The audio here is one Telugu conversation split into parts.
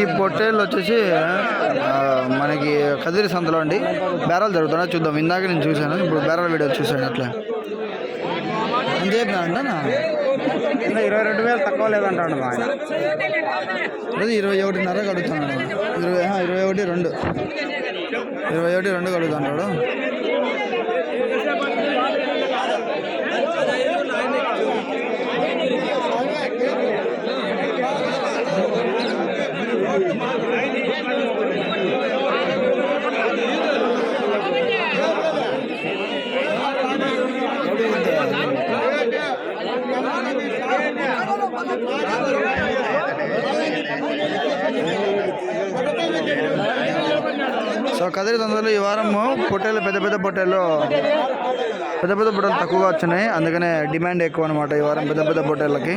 ఈ పొట్టేళ్ళు వచ్చేసి మనకి కదిరి సంతలో అండి. బేరాలు జరుగుతున్నాయి చూద్దాం. ఇందాక నేను చూశాను ఇప్పుడు బేరాల వీడియో చూశాను అట్లా. ఎంత చెప్పినా అంటనా ఇరవై రెండు వేలు తక్కువ లేదంటాడు ఇరవై ఒకటిన్నర కడుగుతున్నాడు. ఇరవై ఇరవై ఒకటి రెండు. ఇరవై ఒకటి రెండు కడుగుతున్నాడు. సో కదిరి తొందరలో ఈ వారము పొట్టేలు పెద్ద పెద్ద పొట్టేలు పెద్ద పెద్ద పొట్టేలు తక్కువగా వచ్చినాయి. అందుకనే డిమాండ్ ఎక్కువ అనమాట ఈ వారం పెద్ద పెద్ద పొట్టేళ్ళకి.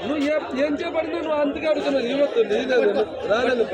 నువ్వు ఏ- ఏం చేపడింది నువ్వు అందుకే అడుగుతున్నావు ఇవ్వద్దు లేదు రాలేదు రాలేదు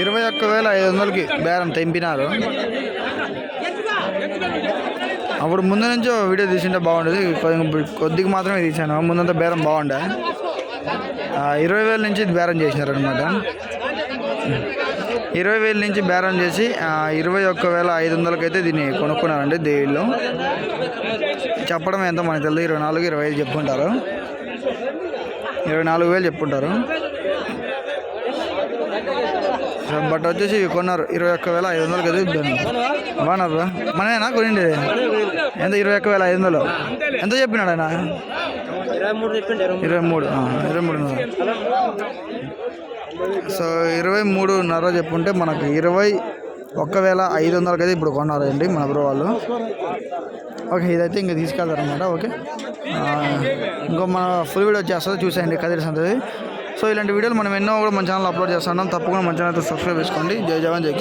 ఇరవై ఒక్క వేల ఐదు వందలకి బేరం తెంపినారు. అప్పుడు ముందు నుంచి వీడియో తీసింటే బాగుండేది. కొద్ది- కొద్దిగా మాత్రమే తీసాను ముందంతా బేరం బాగుండే. ఇరవై వేల నుంచి బేరం చేసినారనమాట ఇరవై వేల నుంచి బేరం చేసి ఇరవై ఒక్క వేల ఐదు వందలకైతే దీన్ని కొనుక్కున్నారండి దేవిలో చెప్పడం ఎంతో మనకు తెలియదు. ఇరవై నాలుగు ఇరవై ఐదు చెప్పుకుంటారు. ఇరవై నాలుగు వేలు చెప్పుకుంటారు. బట్ వచ్చేసి కొన్నారు. ఇరవై ఒక్క వేల ఐదు వందలు కదా ఇద్దాను బాగున్నారు మనమేనా? కొనిండి. ఎంత? ఇరవై ఒక్క వేల ఐదు వందలు. ఎంత చెప్పినాడు ఆయన? ఇరవై మూడు. ఇరవై మూడు సో ఇరవై మూడున్నర చెప్పుంటే మనకు ఇరవై ఒక్క వేల ఐదు వందలకి అయితే ఇప్పుడు కొన్నారండి మన బ్రో వాళ్ళు. ఓకే ఇదైతే ఇంకా తీసుకెళ్తారనమాట ఓకే. ఇంకో మన ఫుల్ వీడియో వచ్చేస్తుంది చూసేయండి కదిరి సంతది. సో ఇలాంటి వీడియోలు మనం ఎన్నో కూడా మన ఛానల్ అప్లోడ్ చేస్తున్నాం తప్పకుండా మన ఛానల్ అయితే సబ్స్క్రైబ్ చేసుకోండి. జై జవాన్ జై